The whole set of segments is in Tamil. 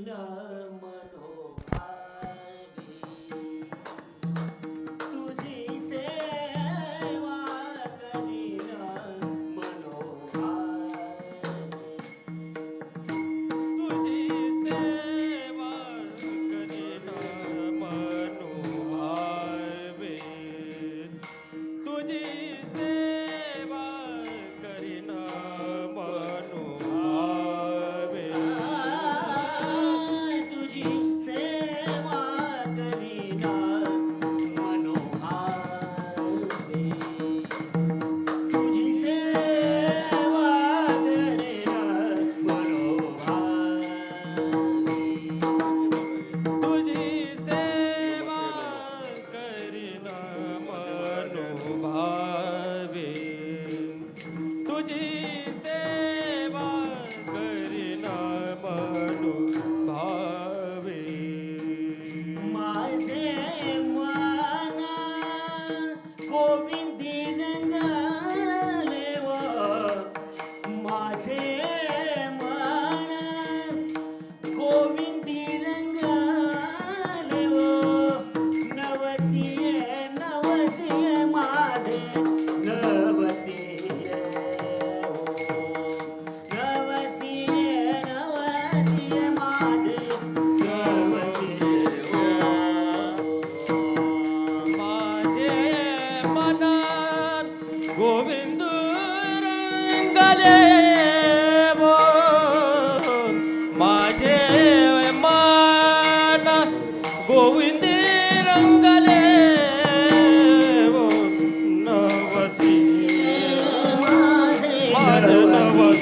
enough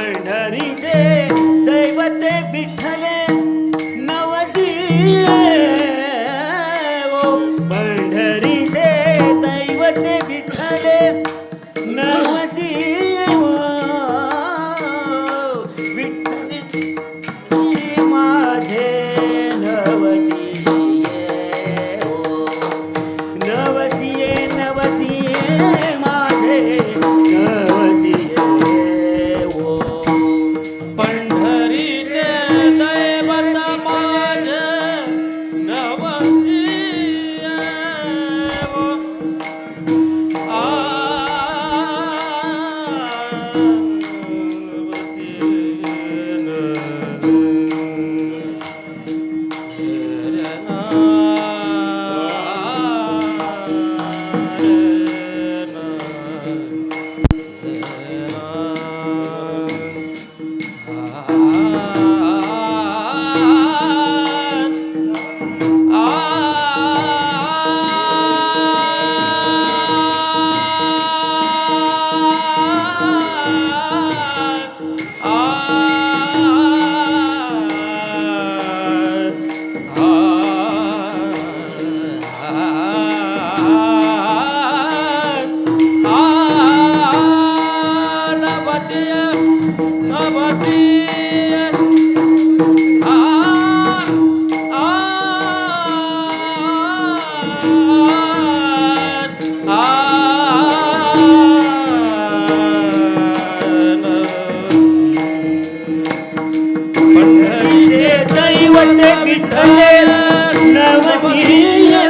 पंढरीचे दैवते विठ्ठले नवसी ओ पंढरीचे दैवते विठ्ठले வந்தே விட்டலே நவசிரியா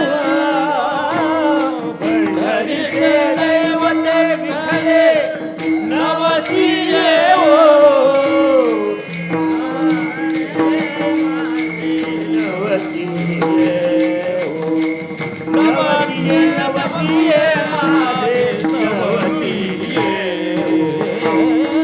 Yeah.